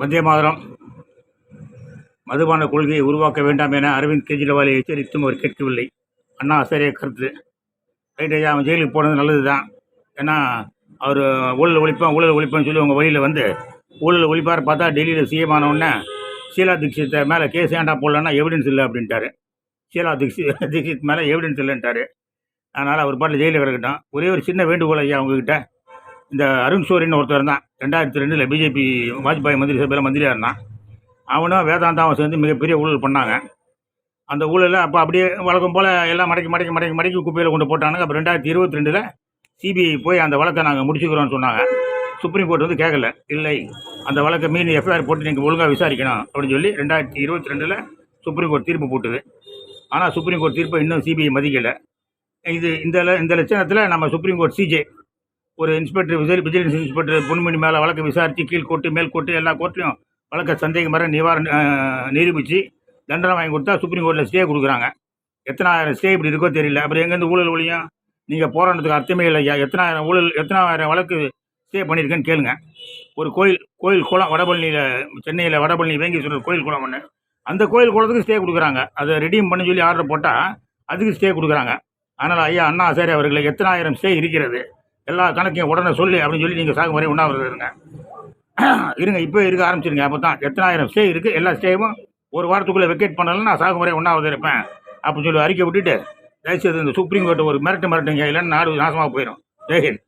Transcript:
வந்தே மாதரம். மதுபான கொள்கையை உருவாக்க வேண்டாம் என அரவிந்த் கெஜ்ரிவாலை எச்சரித்தும் அவர் கேட்கவில்லை. அண்ணா ஆசிரிய கருத்து. ரைட் ஐயா அவன் ஜெயிலுக்கு போனது நல்லது தான் ஏன்னா அவர் ஊழல் ஒழிப்பான் ஊழல் ஒழிப்பேன்னு சொல்லி உங்கள் வழியில் வந்து ஊழல் ஒழிப்பார் பார்த்தா டெல்லியில் சிஎம் ஆனவுடனே ஷீலா தீட்சித்தை மேலே கேஸ் ஏண்டா போடலன்னா எவிடன்ஸ் இல்லை அப்படின்ட்டாரு. ஷீலா தீட்சித் தீட்சித் மேலே எவிடன்ஸ் இல்லைன்ட்டாரு. அதனால் அவர் பாட்டில் ஜெயிலில் கிடக்கட்டும். ஒரே ஒரு சின்ன வேண்டுகோள் ஐயா உங்ககிட்ட. இந்த அருண் சோரின்னு ஒருத்தர் தான் ரெண்டாயிரத்தி ரெண்டில் பிஜேபி வாஜ்பாய் மந்திரி சபையில் மந்திரியாக இருந்தான். அவனும் வேதாந்தாவும் சேர்ந்து மிகப்பெரிய ஊழல் பண்ணாங்க. அந்த ஊழலில் அப்போ அப்படியே வழக்கம் போல் எல்லாம் மடக்கி மடக்கி மடக்கி மடக்கி குப்பையில் கொண்டு போட்டானுங்க. அப்போ ரெண்டாயிரத்தி இருபத்தி ரெண்டில் சிபிஐ போய் அந்த வழக்கை நாங்கள் முடிச்சுக்கிறோன்னு சொன்னாங்க. சுப்ரீம் கோர்ட் வந்து கேட்கல. இல்லை அந்த வழக்கை மீன் எஃப்ஐஆர் போட்டு நீங்கள் ஒழுங்காக விசாரிக்கணும் அப்படின்னு சொல்லி ரெண்டாயிரத்தி இருபத்தி ரெண்டில் சுப்ரீம் கோர்ட் தீர்ப்பு போட்டுது. ஆனால் சுப்ரீம் கோர்ட் தீர்ப்பை இன்னும் சிபிஐ மதிக்கலை. இது இந்த இந்த லட்சணத்தில் நம்ம சுப்ரீம் கோர்ட் சிஜே ஒரு inspector Vijay vigilance inspector Ponmani மேலே வழக்கு விசாரித்து கீழ்கோர்ட்டு மேல்கோர்ட்டு எல்லா கோர்ட்லையும் வழக்கை சந்தேகம் வர நிவாரண நிரூபித்து தண்டனை வாங்கி கொடுத்தா சுப்ரீம் கோர்ட்டில் ஸ்டே கொடுக்குறாங்க. எத்தனாயிரம் ஸ்டே இப்படி இருக்கோ தெரியல. அப்புறம் எங்கேருந்து ஊழல் ஒழியும்? நீங்கள் போராட்டத்துக்கு அர்த்தமே இல்லையா எத்தனாயிரம் ஊழல் எத்தனாயிரம் வழக்கு ஸ்டே பண்ணியிருக்கேன்னு கேளுங்க. ஒரு கோயில் கோயில் குளம் வடபழனியில் சென்னையில் வடபழனி வேங்கீஸ்வரர் கோயில் குளம் ஒன்று அந்த கோயில் குளத்துக்கு ஸ்டே கொடுக்குறாங்க. அதை ரெடீம் பண்ணி சொல்லி ஆர்டர் போட்டால் அதுக்கு ஸ்டே கொடுக்குறாங்க. அதனால் ஐயா அண்ணா சரி அவர்களை எத்தனாயிரம் ஸ்டே இருக்கிறது? எல்லா கணக்கையும் உடனே சொல்லி அப்படின்னு சொல்லி நீங்கள் சாகுமுறை உண்ணாவிரதம் இருங்க. இருங்க இப்போ இருக்க ஆரம்பிச்சிருங்க. அப்போ தான் எத்தனாயிரம் ஸ்டே இருக்குது எல்லா ஸ்டேவும் ஒரு வாரத்துக்குள்ளே வெக்கேட் பண்ணலாம் நான் சாகுமுறை உண்ணாவிரதம் இருப்பேன். அப்படின்னு சொல்லி அறிக்கை விட்டுட்டு தயவுசெய்து இந்த சுப்ரீம் கோர்ட்டு ஒரு மிரட்டு மிரட்டுங்க இல்லைன்னு நாடு நாசமாக போயிடும் ஜெய்ஹிந்த்